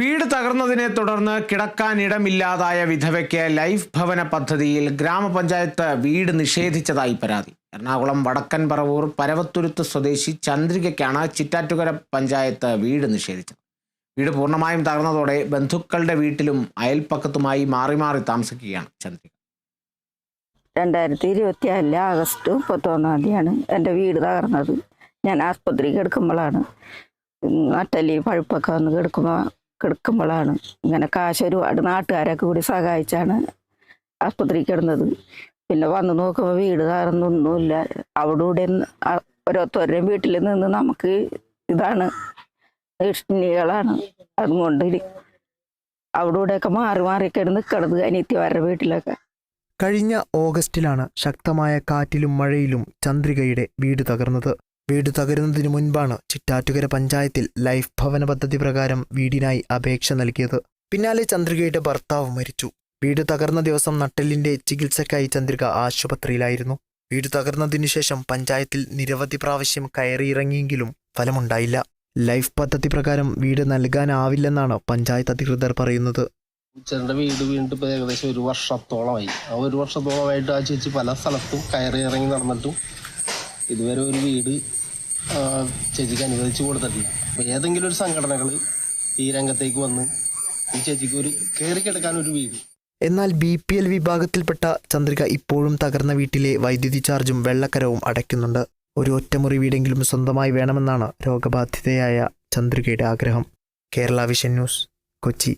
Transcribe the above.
വീട് തകർന്നതിനെ തുടർന്ന് കിടക്കാൻ ഇടമില്ലാതായ വിധവയ്ക്ക് ലൈഫ് ഭവന പദ്ധതിയിൽ ഗ്രാമപഞ്ചായത്ത് വീട് നിഷേധിച്ചതായി പരാതി. എറണാകുളം വടക്കൻ പറവൂർ പരവത്തുരുത്ത് സ്വദേശി ചന്ദ്രികയ്ക്കാണ് ചിറ്റാറ്റുകര പഞ്ചായത്ത് വീട് നിഷേധിച്ചത്. വീട് പൂർണമായും തകർന്നതോടെ ബന്ധുക്കളുടെ വീട്ടിലും അയൽപ്പക്കത്തുമായി മാറി മാറി താമസിക്കുകയാണ് ചന്ദ്രിക. രണ്ടായിരത്തി ഇരുപത്തി ഇരുപത്തിനാലിൽ ആഗസ്റ്റ് മുപ്പത്തൊന്നാം തീയതിയാണ് എന്റെ വീട് തകർന്നത്. ഞാൻ ആസ്പത്രി കിടക്കുമ്പോഴാണ് നട്ടലി പഴുപ്പൊക്കെ വന്ന് കിടക്കുമ്പോൾ കിടക്കുമ്പോഴാണ് ഇങ്ങനെ കാശ് ഒരുപാട് നാട്ടുകാരൊക്കെ കൂടി സഹായിച്ചാണ് ആസ്പത്രി കിടന്നത്. പിന്നെ വന്ന് നോക്കുമ്പോൾ വീട് തകർന്നൊന്നുമില്ല അവിടെ ഇവിടെ ഓരോരുത്തരുടെയും വീട്ടിൽ നിന്ന് നമുക്ക് ഇതാണ് ഭീഷണികളാണ് അതുകൊണ്ട് അവിടെ ഇവിടെയൊക്കെ മാറി മാറിയൊക്കെയാണ് നിൽക്കണത് അനിയത്തിമാരുടെ വീട്ടിലൊക്കെ. കഴിഞ്ഞ ഓഗസ്റ്റിലാണ് ശക്തമായ കാറ്റിലും മഴയിലും ചന്ദ്രികയുടെ വീട് തകർന്നത്. വീട് തകരുന്നതിനു മുൻപാണ് ചിറ്റാറ്റുകര പഞ്ചായത്തിൽ ലൈഫ് ഭവന പദ്ധതി പ്രകാരം വീടിനായി അപേക്ഷ നൽകിയത്. പിന്നാലെ ചന്ദ്രികയുടെ ഭർത്താവ് മരിച്ചു. വീട് തകർന്ന ദിവസം നട്ടെല്ലിന്റെ ചികിത്സയ്ക്കായി ചന്ദ്രിക ആശുപത്രിയിലായിരുന്നു. വീട് തകർന്നതിനു ശേഷം പഞ്ചായത്തിൽ നിരവധി പ്രാവശ്യം കയറിയിറങ്ങിയെങ്കിലും ഫലമുണ്ടായില്ല. ലൈഫ് പദ്ധതി പ്രകാരം വീട് നൽകാനാവില്ലെന്നാണ് പഞ്ചായത്ത് അധികൃതർ പറയുന്നത്. ചേട്ടന്റെ വീട് വീണ്ടും ഇപ്പോൾ ഏകദേശം ഒരു വർഷത്തോളമായി. ആ ഒരു വർഷത്തോളമായിട്ട് ആ ചേച്ചി പല സ്ഥലത്തും കയറി ഇറങ്ങി നടന്നിട്ടും ഇതുവരെ ഒരു വീട് ചേച്ചിക്ക് അനുവദിച്ചു കൊടുത്തിട്ടില്ല. അപ്പോൾ ഏതെങ്കിലും ഒരു സംഘടനകൾ ഈ രംഗത്തേക്ക് വന്ന് ഈ ചേച്ചിക്ക് ഒരു കയറി കിടക്കാൻ ഒരു വീട്. എന്നാൽ ബി പി എൽ വിഭാഗത്തിൽപ്പെട്ട ചന്ദ്രിക ഇപ്പോഴും തകർന്ന വീട്ടിലെ വൈദ്യുതി ചാർജും വെള്ളക്കരവും അടയ്ക്കുന്നുണ്ട്. ഒരു ഒറ്റമുറി വീടെങ്കിലും സ്വന്തമായി വേണമെന്നാണ് രോഗബാധിതയായ ചന്ദ്രികയുടെ ആഗ്രഹം. Kerala vision news Kochi.